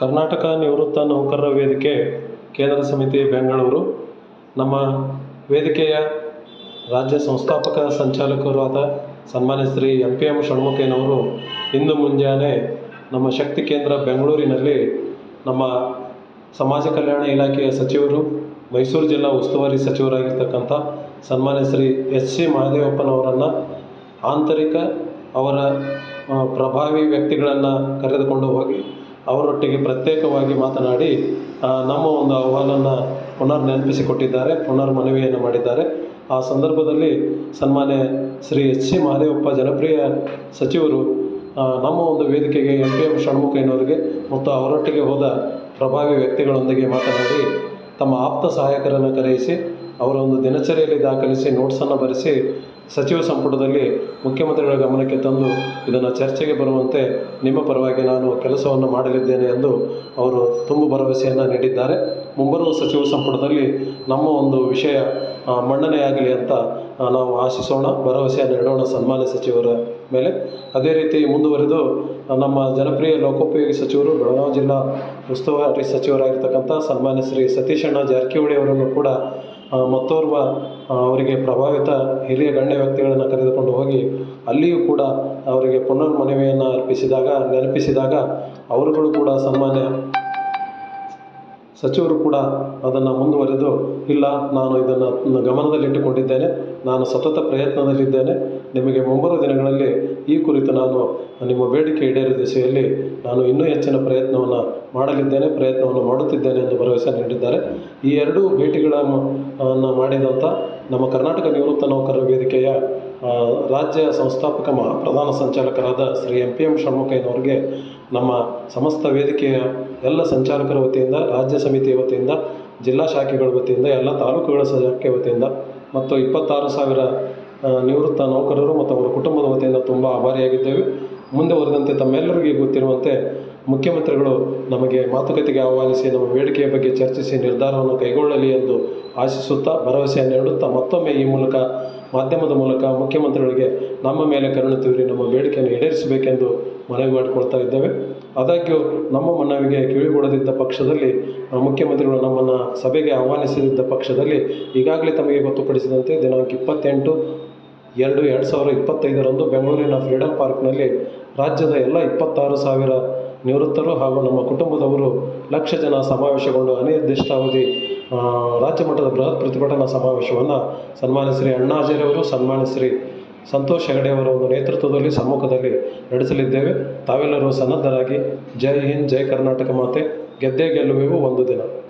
ಕರ್ನಾಟಕ ನಿವೃತ್ತ ನೌಕರರ ವೇದಿಕೆ, ಕೇಂದ್ರ ಸಮಿತಿ ಬೆಂಗಳೂರು. ನಮ್ಮ ವೇದಿಕೆಯ ರಾಜ್ಯ ಸಂಸ್ಥಾಪಕ ಸಂಚಾಲಕರು ಆದ ಸನ್ಮಾನ್ಯ ಶ್ರೀ ಎಂ ಪಿ ಎಂ ಷಣ್ಮುಖಯ್ಯನವರು ಇಂದು ಮುಂಜಾನೆ ನಮ್ಮ ಶಕ್ತಿ ಕೇಂದ್ರ ಬೆಂಗಳೂರಿನಲ್ಲಿ ನಮ್ಮ ಸಮಾಜ ಕಲ್ಯಾಣ ಇಲಾಖೆಯ ಸಚಿವರು, ಮೈಸೂರು ಜಿಲ್ಲಾ ಉಸ್ತುವಾರಿ ಸಚಿವರಾಗಿರ್ತಕ್ಕಂಥ ಸನ್ಮಾನ್ಯ ಶ್ರೀ ಎಸ್ ಸಿ ಮಹದೇವಪ್ಪನವರನ್ನು, ಆಂತರಿಕ ಅವರ ಪ್ರಭಾವಿ ವ್ಯಕ್ತಿಗಳನ್ನು ಕರೆದುಕೊಂಡು ಹೋಗಿ ಅವರೊಟ್ಟಿಗೆ ಪ್ರತ್ಯೇಕವಾಗಿ ಮಾತನಾಡಿ ನಮ್ಮ ಒಂದು ಅಹವಾಲನ್ನು ಪುನರ್ ನೆನಪಿಸಿಕೊಟ್ಟಿದ್ದಾರೆ, ಪುನರ್ ಮನವಿಯನ್ನು ಮಾಡಿದ್ದಾರೆ. ಆ ಸಂದರ್ಭದಲ್ಲಿ ಸನ್ಮಾನ್ಯ ಶ್ರೀ ಎಚ್ ಸಿ ಮಹದೇವಪ್ಪ ಜನಪ್ರಿಯ ಸಚಿವರು ನಮ್ಮ ಒಂದು ವೇದಿಕೆಗೆ ಎಂ ಪಿ ಎಂ ಷಣ್ಮುಖಯ್ಯನವರಿಗೆ ಮತ್ತು ಅವರೊಟ್ಟಿಗೆ ಹೋದ ಪ್ರಭಾವಿ ವ್ಯಕ್ತಿಗಳೊಂದಿಗೆ ಮಾತನಾಡಿ, ತಮ್ಮ ಆಪ್ತ ಸಹಾಯಕರನ್ನು ಕರೆಯಿಸಿ, ಅವರ ಒಂದು ದಿನಚರಿಯಲ್ಲಿ ದಾಖಲಿಸಿ ನೋಟ್ಸನ್ನು ಬರೆಸಿ ಸಚಿವ ಸಂಪುಟದಲ್ಲಿ ಮುಖ್ಯಮಂತ್ರಿಗಳ ಗಮನಕ್ಕೆ ತಂದು ಇದನ್ನು ಚರ್ಚೆಗೆ ಬರುವಂತೆ ನಿಮ್ಮ ಪರವಾಗಿ ನಾನು ಕೆಲಸವನ್ನು ಮಾಡಲಿದ್ದೇನೆ ಎಂದು ಅವರು ತುಂಬ ಭರವಸೆಯನ್ನು ನೀಡಿದ್ದಾರೆ. ಮುಂಬರುವ ಸಚಿವ ಸಂಪುಟದಲ್ಲಿ ನಮ್ಮ ಒಂದು ವಿಷಯ ಮಂಡನೆಯಾಗಲಿ ಅಂತ ನಾವು ಆಶಿಸೋಣ, ಭರವಸೆಯನ್ನು ಇಡೋಣ ಸನ್ಮಾನ್ಯ ಸಚಿವರ ಮೇಲೆ. ಅದೇ ರೀತಿ ಮುಂದುವರೆದು, ನಮ್ಮ ಜನಪ್ರಿಯ ಲೋಕೋಪಯೋಗಿ ಸಚಿವರು ಬೆಳಗಾವಿ ಜಿಲ್ಲಾ ಉಸ್ತುವಾರಿ ಸಚಿವರಾಗಿರ್ತಕ್ಕಂಥ ಸನ್ಮಾನ್ಯ ಶ್ರೀ ಸತೀಶಣ್ಣ ಜಾರಕಿಹೊಳಿ ಅವರನ್ನು ಕೂಡ ಮತ್ತೋರ್ವ ಅವರಿಗೆ ಪ್ರಭಾವಿತ ಹಿರಿಯ ಗಣ್ಯ ವ್ಯಕ್ತಿಗಳನ್ನು ಕರೆದುಕೊಂಡು ಹೋಗಿ ಅಲ್ಲಿಯೂ ಕೂಡ ಅವರಿಗೆ ಪುನರ್ ಮನವಿಯನ್ನು ಅರ್ಪಿಸಿದಾಗ, ನೆನಪಿಸಿದಾಗ ಅವರುಗಳು ಕೂಡ ಸನ್ಮಾನ್ಯ ಸಚಿವರು ಕೂಡ ಅದನ್ನು ಮುಂದುವರೆದು, ಇಲ್ಲ, ನಾನು ಇದನ್ನು ಗಮನದಲ್ಲಿಟ್ಟುಕೊಂಡಿದ್ದೇನೆ, ನಾನು ಸತತ ಪ್ರಯತ್ನದಲ್ಲಿದ್ದೇನೆ, ನಿಮಗೆ ಮುಂಬರುವ ದಿನಗಳಲ್ಲಿ ಈ ಕುರಿತು ನಾನು ನಿಮ್ಮ ಬೇಡಿಕೆ ಈಡೇರಿದ ದಿಸೆಯಲ್ಲಿ ನಾನು ಇನ್ನೂ ಹೆಚ್ಚಿನ ಪ್ರಯತ್ನವನ್ನು ಮಾಡಲಿದ್ದೇನೆ, ಪ್ರಯತ್ನವನ್ನು ಮಾಡುತ್ತಿದ್ದೇನೆ ಎಂದು ಭರವಸೆ ನೀಡಿದ್ದಾರೆ. ಈ ಎರಡೂ ಭೇಟಿಗಳನ್ನು ಮಾಡಿದಂಥ ನಮ್ಮ ಕರ್ನಾಟಕ ನಿವೃತ್ತ ನೌಕರರ ವೇದಿಕೆಯ ರಾಜ್ಯ ಸಂಸ್ಥಾಪಕ ಮಹಾ ಪ್ರಧಾನ ಸಂಚಾಲಕರಾದ ಶ್ರೀ ಎಂ ಪಿ ಎಂ ಷಣ್ಮುಖಯ್ಯನವರಿಗೆ ನಮ್ಮ ಸಮಸ್ತ ವೇದಿಕೆಯ ಎಲ್ಲ ಸಂಚಾಲಕರ ವತಿಯಿಂದ, ರಾಜ್ಯ ಸಮಿತಿಯ ವತಿಯಿಂದ, ಜಿಲ್ಲಾ ಶಾಖೆಗಳ ವತಿಯಿಂದ, ಎಲ್ಲ ತಾಲೂಕುಗಳ ಶಾಖೆ ವತಿಯಿಂದ ಮತ್ತು ಇಪ್ಪತ್ತಾರು ಸಾವಿರ ನಿವೃತ್ತ ನೌಕರರು ಮತ್ತು ಅವರ ಕುಟುಂಬದ ವತಿಯಿಂದ ತುಂಬ ಆಭಾರಿಯಾಗಿದ್ದೇವೆ. ಮುಂದೆ ವರೆದಂತೆ ತಮ್ಮೆಲ್ಲರಿಗೂ ಗೊತ್ತಿರುವಂತೆ ಮುಖ್ಯಮಂತ್ರಿಗಳು ನಮಗೆ ಮಾತುಕತೆಗೆ ಆಹ್ವಾನಿಸಿ, ನಮ್ಮ ಬೇಡಿಕೆಯ ಬಗ್ಗೆ ಚರ್ಚಿಸಿ, ನಿರ್ಧಾರವನ್ನು ಕೈಗೊಳ್ಳಲಿ ಎಂದು ಆಶಿಸುತ್ತಾ ಭರವಸೆಯನ್ನು ನೀಡುತ್ತಾ ಮತ್ತೊಮ್ಮೆ ಈ ಮೂಲಕ, ಮಾಧ್ಯಮದ ಮೂಲಕ ಮುಖ್ಯಮಂತ್ರಿಗಳಿಗೆ ನಮ್ಮ ಮೇಲೆ ಕರುಣೆ ತೋರಿ, ನಮ್ಮ ಬೇಡಿಕೆಯನ್ನು ಈಡೇರಿಸಬೇಕೆಂದು ಮನವಿ ಮಾಡಿಕೊಳ್ತಾ ಇದ್ದೇವೆ. ಆದಾಗ್ಯೂ, ನಮ್ಮ ಮನವಿಗೆ ಕಿವಿಗೊಡದಿದ್ದ ಪಕ್ಷದಲ್ಲಿ, ಮುಖ್ಯಮಂತ್ರಿಗಳು ನಮ್ಮನ್ನು ಸಭೆಗೆ ಆಹ್ವಾನಿಸದಿದ್ದ ಪಕ್ಷದಲ್ಲಿ ಈಗಾಗಲೇ ತಮಗೆ ಗೊತ್ತುಪಡಿಸಿದಂತೆ ದಿನಾಂಕ ಇಪ್ಪತ್ತೆಂಟು ಎರಡು ಎರಡು ಸಾವಿರದ ಇಪ್ಪತ್ತೈದರಂದು ಬೆಂಗಳೂರಿನ ಫ್ರೀಡಂ ಪಾರ್ಕ್ನಲ್ಲಿ ರಾಜ್ಯದ ಎಲ್ಲ ಇಪ್ಪತ್ತಾರು ಸಾವಿರ ನಿವೃತ್ತರು ಹಾಗೂ ನಮ್ಮ ಕುಟುಂಬದವರು ಲಕ್ಷ ಜನ ಸಮಾವೇಶಗೊಂಡು ಅನಿರ್ದಿಷ್ಟಾವಧಿ ರಾಜ್ಯ ಮಟ್ಟದ ಬೃಹತ್ ಪ್ರತಿಭಟನಾ ಸಮಾವೇಶವನ್ನು ಸನ್ಮಾನ್ಯ ಶ್ರೀ ಅಣ್ಣಾಜೇರವರು ಸನ್ಮಾನ್ಯ ಶ್ರೀ ಸಂತೋಷ್ ಹೆಗಡೆ ಅವರ ಒಂದು ನೇತೃತ್ವದಲ್ಲಿ ಸಮ್ಮುಖದಲ್ಲಿ ನಡೆಸಲಿದ್ದೇವೆ. ತಾವೆಲ್ಲರೂ ಸನ್ನದ್ಧರಾಗಿ. ಜೈ ಹಿಂದ್, ಜೈ ಕರ್ನಾಟಕ ಮಾತೆ. ಗೆದ್ದೇ ಗೆಲ್ಲುವೆವು ಒಂದು ದಿನ.